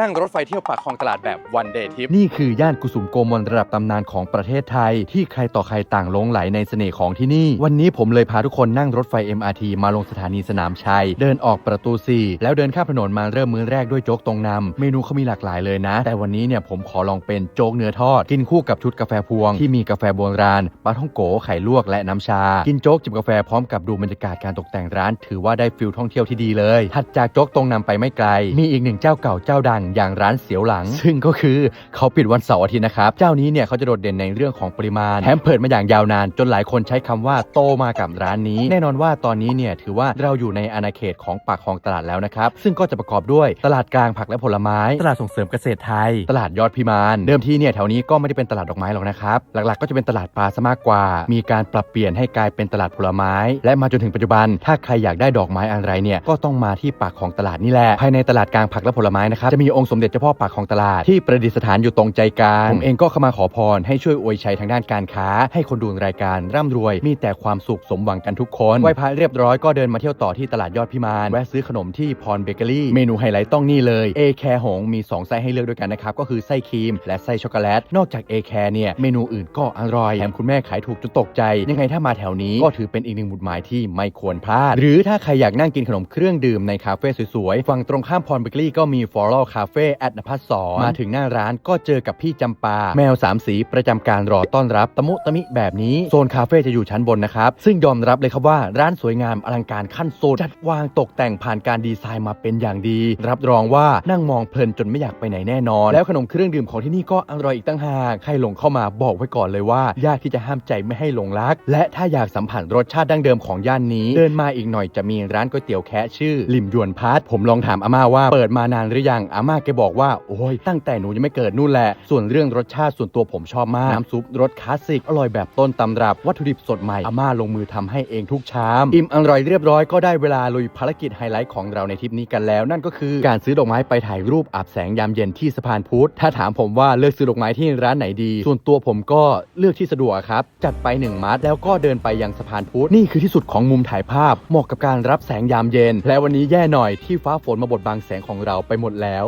นั่งรถไฟเที่ยวปากคลองตลาดแบบวันเดย์ทิปนี่คือย่านกุสุมโกมลระดับตำนานของประเทศไทย ที่ใครต่อใครต่างหลงไหลในเสน่ห์ของที่นี่ วันนี้ผมเลยพาทุกคนนั่งรถไฟ MRT มาลงสถานีสนามชัย เดินออกประตู 4 แล้วเดินข้ามถนนมาเริ่มมื้อแรกด้วยโจ๊กตรงนำเมนูเขามีหลากหลายเลยนะ แต่วันนี้เนี่ยผมขอลองเป็นโจ๊กเนื้อทอด กินคู่กับชุดกาแฟพวง ที่มีกาแฟโบราณปลาท่องโกไข่ลวกและน้ำชา กินโจ๊กจิบกาแฟพร้อมกับดูบรรยากาศการตกแต่งร้าน ถือว่าได้ฟิลท่องเที่ยวที่ดีเลยถัดจากโจ๊กตรงนำไปไม่ไกล มีอีกหนึ่งเจ้าเก่าเจ้าดังอย่างร้านเสียวหลัง ซึ่งก็คือเขาปิดวันเสาร์อาทิตย์นะครับ เจ้านี้เนี่ยเขาจะโดดเด่นในเรื่องของปริมาณแถมเปิดมาอย่างยาวนาน จนหลายคนใช้คำว่าโตมากับร้านนี้ แน่นอนว่าตอนนี้เนี่ยถือว่าเราอยู่ในอาณาเขตของปากคลองตลาดแล้วนะครับ ซึ่งก็จะประกอบด้วยตลาดกลางผักและผลไม้ ตลาดส่งเสริมเกษตรไทย ตลาดยอดพิมาน เดิมทีเนี่ยแถวนี้ก็ไม่ได้เป็นตลาดดอกไม้หรอกนะครับ หลักๆ ก็จะเป็นตลาดปลาซะมากกว่า มีการปรับเปลี่ยนให้กลายเป็นตลาดผลไม้ และมาจนถึงปัจจุบัน ถ้าใครอยากได้ดอกไม้อะไรเนี่ยก็ต้องมาที่ปากของตลาดนี่แหละภายในตลาดกลางผักและผลไม้นะครับจะมีองค์สมเด็จเจ้าพ่อปากของตลาดที่ประดิษฐานอยู่ตรงใจกลางผมเองก็เข้ามาขอพรให้ช่วยอวยชัยทางด้านการค้า ให้คนดูรายการร่ำรวย มีแต่ความสุขสมหวังกันทุกคนไหว้พระเรียบร้อยก็เดินมาเที่ยวต่อที่ตลาดยอดพิมานแวะซื้อขนมที่พรเบเกอรี่ เมนูไฮไลท์ต้องนี่เลยเอแคร์หงมี 2 ไส้ให้เลือกด้วยกันนะครับ ก็คือไส้ครีม และไส้ช็อกโกแลต นอกจากเอแคร์เนี่ย เมนูอื่นก็อร่อยแถมคุณแม่ขายถูกจนตกใจ ยังไงถ้ามาแถวนี้ก็ถือเป็นอีกหนึ่งบุญหมายที่ไม่ควรพลาด หรือถ้าใครอยากนั่งกินขนมเครื่องดื่มในคาเฟ่สวยๆฝั่งตรงข้ามพรเบเกอรี่ก็มีฟอรัลคาเฟ่แอดนภัสสอนมาถึงหน้าร้านก็เจอกับพี่จำปา แมวสามสีประจำการรอต้อนรับตะมุตะมิแบบนี้ โซนคาเฟ่จะอยู่ชั้นบนนะครับ ซึ่งยอมรับเลยครับว่าร้านสวยงามอลังการขั้นสุดจัดวางตกแต่งผ่านการดีไซน์มาเป็นอย่างดี รับรองว่านั่งมองเพลินจนไม่อยากไปไหนแน่นอน แล้วขนมเครื่องดื่มของที่นี่ก็อร่อยอีกตั้งหากใครหลงเข้ามาบอกไว้ก่อนเลยว่ายากที่จะห้ามใจไม่ให้หลงรัก และถ้าอยากสัมผัสรสชาติดั้งเดิมของย่านนี้ เดินมาอีกหน่อยจะมีร้านก๋วยเตี๋ยวแคะชื่อลิมยวนพัทผมลองถามอาม่าว่าเปิดมานานหรือยังอาม่าแกบอกว่า โอ้ยตั้งแต่หนูยังไม่เกิดนู่นแหละ ส่วนเรื่องรสชาติส่วนตัวผมชอบมาก น้ำซุปรสคลาสสิก อร่อยแบบต้นตำรับ วัตถุดิบสดใหม่ อาม่าลงมือทำให้เองทุกชาม อิ่มอร่อยเรียบร้อยก็ได้เวลาลุยภารกิจไฮไลท์ของเราในทริปนี้กันแล้ว นั่นก็คือการซื้อดอกไม้ไปถ่ายรูปอาบแสงยามเย็นที่สะพานพุทธถ้าถามผมว่าเลือกซื้อดอกไม้ที่ร้านไหนดี ส่วนตัวผมก็เลือกที่สะดวกครับจัดไปหนึ่งมัดแล้วก็เดินไปยังสะพานพุทธนี่คือที่สุดของมุมถ่ายภาพเหมาะกับการรับแสงยามเย็น และวันนี้แย่หน่อยที่ฟ้าฝนมาบดบังแสงของเราไปหมดแล้ว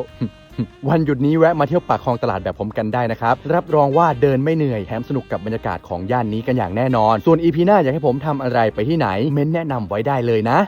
วันหยุดนี้แวะมาเที่ยวปากคลองตลาดแบบผมกันได้นะครับ รับรองว่าเดินไม่เหนื่อยแถมสนุกกับบรรยากาศของย่านนี้กันอย่างแน่นอน ส่วนอีพีหน้าอยากให้ผมทำอะไรไปที่ไหน เม้นแนะนำไว้ได้เลยนะ